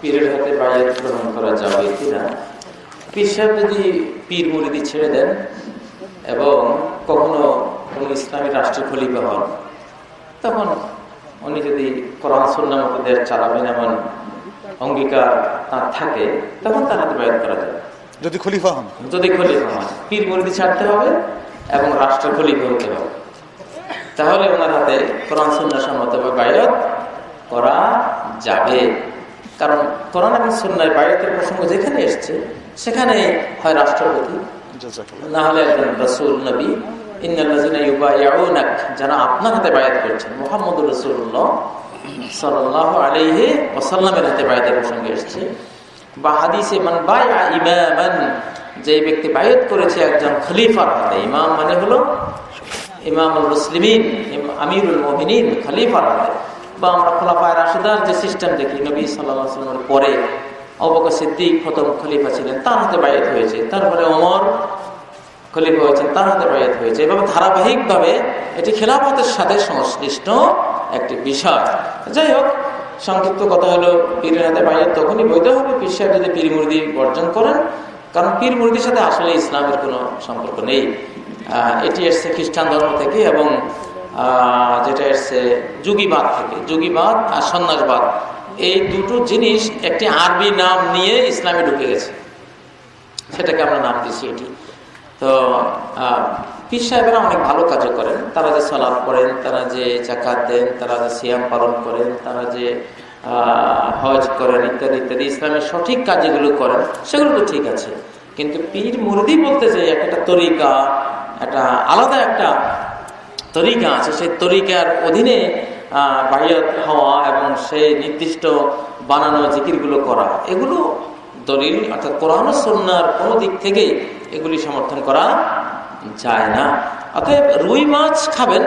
পীরের হাতে বাইরে গ্রহণ করা যাবে কিনা? পীর সাহেব যদি পীর মুরিদি ছেড়ে দেন এবং কখনো কোনো ইসলামী রাষ্ট্রের খলিফা হন তখন উনি যদি কোরআন সুন্না মতো দেশ চালাবেন এমন অঙ্গীকার তার থাকে তখন তার হাতে বাইর করা যাবে। যদি খলিফা হন। যদি খলিফা হয় পীর মুরিদি ছাড়তে হবে এবং রাষ্ট্র খলিফা হতে হবে। তাহলে ওনার হাতে কোরআন সুন্না সম্মত বাইরত করা যাবে। কারণ কোরআন এবং সুন্নায় বাইরতের প্রসঙ্গ যেখানে এসছে সেখানে হয় রাষ্ট্রপতি। না হলে একজন রসুল নবী। যারা আপনার হাতে বায়াত করছেন হাতে বায়াতের প্রসঙ্গে এসেছে। বা হাদিসে মান বায়আ ইমামান যে ব্যক্তি বায়াত করেছে একজন খলিফার হাতে। ইমাম মানে হলো ইমামুল মুসলিমিন আমিরুল মুমিনিন খলিফার হাতে। বা আমরা খোলাফায় রাশেদার যে সিস্টেম দেখি, নবী আলাইহি পরে অবকা সিদ্দিক প্রথম খলিফা ছিলেন, তার হাতে বায়াত হয়েছে। তারপরে অমর খলিফা হয়েছেন, তার হাতে বায়াত হয়েছে। এভাবে ধারাবাহিকভাবে এটি খেলাফতের সাথে সংশ্লিষ্ট একটি বিষয়। যাই হোক, সংক্ষিপ্ত কথা হলো, পীরের হাতে বায়াত তখনই বৈধ হবে, পীর সাহেব যদি পীর মুরিদি বর্জন করেন, কারণ পীর মুরদির সাথে আসলে ইসলামের কোনো সম্পর্ক নেই। এটি এসছে খ্রিস্টান ধর্ম থেকে এবং যেটা এসছে যুগীবাদ থেকে, যুগীবাদ আর সন্ন্যাসবাদ। এই দুটো জিনিস একটি আরবি নাম নিয়ে ইসলামে ঢুকে গেছে। সেটাকে আমরা নাম এটি। তো পীর সাহেবেরা অনেক ভালো করেন। তারা যে সলাপ করেন, তারা যে জাকাত দেন, তারা যে সিয়াম পালন করেন, তারা যে হজ করেন ইত্যাদি ইত্যাদি, ইসলামের সঠিক কাজ যেগুলো করেন, সেগুলো তো ঠিক আছে। কিন্তু পীর মুরদি বলতে যে একটা তরিকা, একটা আলাদা একটা তরিকা আছে। সেই তরিকার অধীনে বাহিয়ত হওয়া এবং সেই নির্দিষ্ট বানানো জিকিরগুলো করা, এগুলো দলিল, অর্থাৎ কোরআন সন্ন্যার কোনো দিক থেকে এগুলি সমর্থন করা যায় না। অতএব রুই মাছ খাবেন,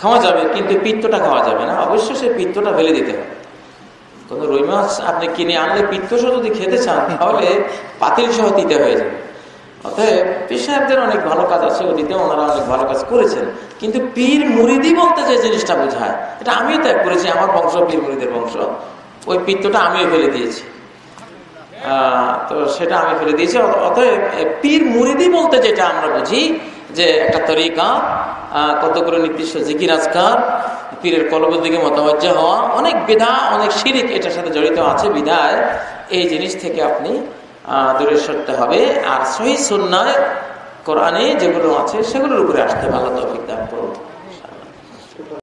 খাওয়া যাবে, কিন্তু পিত্তটা খাওয়া যাবে না। অবশ্যই সেই পিত্তটা ফেলে দিতে হবে। কোনো রুই মাছ আপনি কিনে আনলে পিত্ত সহ যদি খেতে চান, তাহলে পাতিল সহ দিতে হয়ে যাবে। অতএব অনেক ভালো কাজ আছে ওদিকে ওনারা অনেক ভালো কাজ করেছেন। কিন্তু পীর বলতে যে জিনিসটা বোঝায়, এটা আমিও ত্যাগ করেছি, আমার বংশ পীর বংশ। ওই পিত্তটা আমিও ফেলে দিয়েছি। তো সেটা আমি ফেলে দিয়েছি। অতএব পীর মুরিদি বলতে যেটা আমরা বুঝি, যে একটা তরিকা কতগুলো নির্দিষ্ট জিকির আজকার, পীরের কলবের দিকে মতবাজ্য হওয়া, অনেক বিধা, অনেক শিরিক এটার সাথে জড়িত আছে, বিধায় এই জিনিস থেকে আপনি দূরে সরতে হবে। আর সহি সন্ন্যায় কোরআনে যেগুলো আছে সেগুলোর উপরে আসতে ভালো তো দান